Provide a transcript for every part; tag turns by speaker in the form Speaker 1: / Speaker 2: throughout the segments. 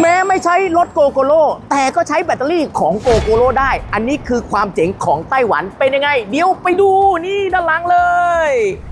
Speaker 1: แม้ไม่ใช้รถโกโกโลแต่ก็ใช้แบตเตอรี่ของโกโกโลได้ อันนี้คือความเจ๋งของไต้หวันเป็นยังไง เดี๋ยวไปดูนี่ด้านหลังเลย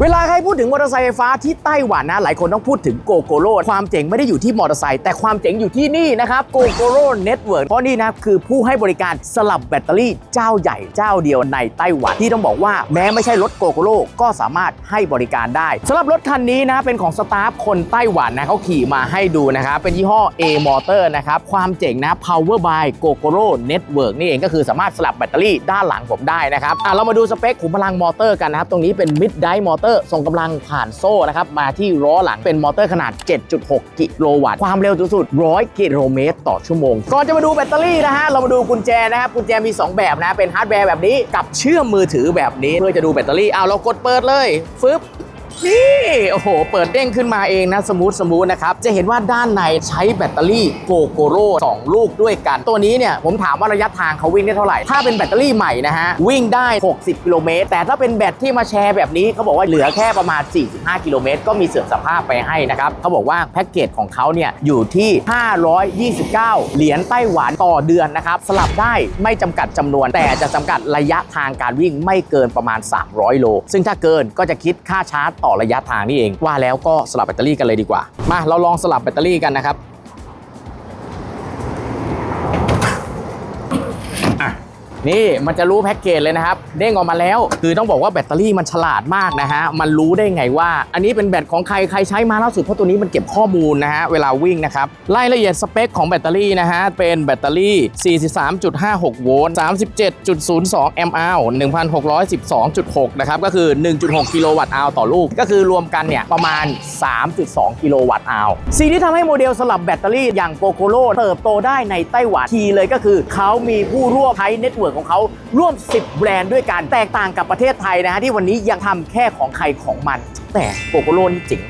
Speaker 1: เวลาใครพูดถึงมอเตอร์ไซค์ไฟฟ้าที่ไต้หวันนะ หลายคนต้องพูดถึงโกโกโลความเจ๋งไม่ได้อยู่ที่มอเตอร์ไซค์แต่ความเจ๋งอยู่ที่นี่นะครับโกโกโลเน็ตเวิร์กเพราะนี่นะคือผู้ให้บริการสลับแบตเตอรี่เจ้าใหญ่เจ้าเดียวในไต้หวันที่ต้องบอกว่าแม้ไม่ใช่รถโกโกโลก็สามารถให้บริการได้สำหรับรถคันนี้นะเป็นของสตาฟคนไต้หวันนะเขาขี่มาให้ดูนะครับเป็นยี่ห้อ A Motor นะครับความเจ๋งนะ Power by GoGoRo Network นี่เองก็คือสามารถสลับแบตเตอรี่ด้านหลังผมได้นะครับอะเรามาดูสเปคขุมพลังมอเตอร์กันนะครับตรงนี้เป็น Mid มอเตอร์ส่งกำลังผ่านโซ่นะครับมาที่ล้อหลังเป็นมอเตอร์ขนาด 7.6 กิโลวัตต์ความเร็วสูงสุด 100 กิโลเมตรต่อชั่วโมง ก่อนจะมาดูแบตเตอรี่นะฮะเรามาดูกุญแจนะครับกุญแจมี 2 แบบนะเป็นฮาร์ดแวร์แบบนี้กับเชื่อมมือถือแบบนี้เพื่อจะดูแบตเตอรี่เอาเรากดเปิดเลยฟึบ นี่โอ้โห เปิดเด้งขึ้นมาเองนะสมูทสมูทนะครับ จะเห็นว่าด้านในใช้แบตเตอรี่โกโกโร่2ลูกด้วยกัน ตัวนี้เนี่ยผมถามว่าระยะทางเขาวิ่งได้เท่าไหร่ ถ้าเป็นแบตเตอรี่ใหม่นะฮะ วิ่งได้ 60 กิโลเมตร แต่ถ้าเป็นแบตที่มาแชร์แบบนี้เขาบอกว่าเหลือแค่ประมาณ 45 กิโลเมตร ก็มีเสื่อมสภาพไปให้นะครับเขาบอกว่าแพ็กเกจของเขาเนี่ยอยู่ที่ 529 เหรียญไต้หวันต่อเดือนนะครับสลับได้ไม่จำกัดจำนวน แต่จะจำกัดระยะทางการวิ่งไม่เกินประมาณ 300 โล ซึ่งถ้าเกินก็จะคิดค่าชาร์จต่อระยะทางนี่เอง ว่าแล้วก็สลับแบตเตอรี่กันเลยดีกว่า มาเราลองสลับแบตเตอรี่กันนะครับ นี่มันจะรู้แพ็กเกจเลยนะครับ เด้งออกมาแล้ว คือต้องบอกว่าแบตเตอรี่มันฉลาดมากนะฮะ มันรู้ได้ไงว่า อันนี้เป็นแบตของใครใครใช้มาล่าสุดเพราะตัวนี้มันเก็บข้อมูลนะฮะ เวลาวิ่งนะครับรายละเอียดสเปคของแบตเตอรี่นะฮะ เป็นแบตเตอรี่ 43.56 โวลต์ 37.02 แอมป์อาว1,612.6 นะครับ ก็คือ 1.6 กิโลวัตต์อาวต่อลูก ก็คือรวมกันเนี่ยประมาณ 3.2 กิโลวัตต์อาวสิ่งที่ทำให้โมเดลสลับแบตเตอรี่อย่างโกโกโ o เติบโตได้ในไต้หวันทีเลยก็คือเขามีผู้ร่วมใช้เน็ตเวิร์กของเขาร่วม 10 แบรนด์ด้วยกันแตกต่างกับประเทศไทยนะฮะที่วันนี้ยังทำแค่ของใครของมัน แต่โกโกโลนี่เจ๋ง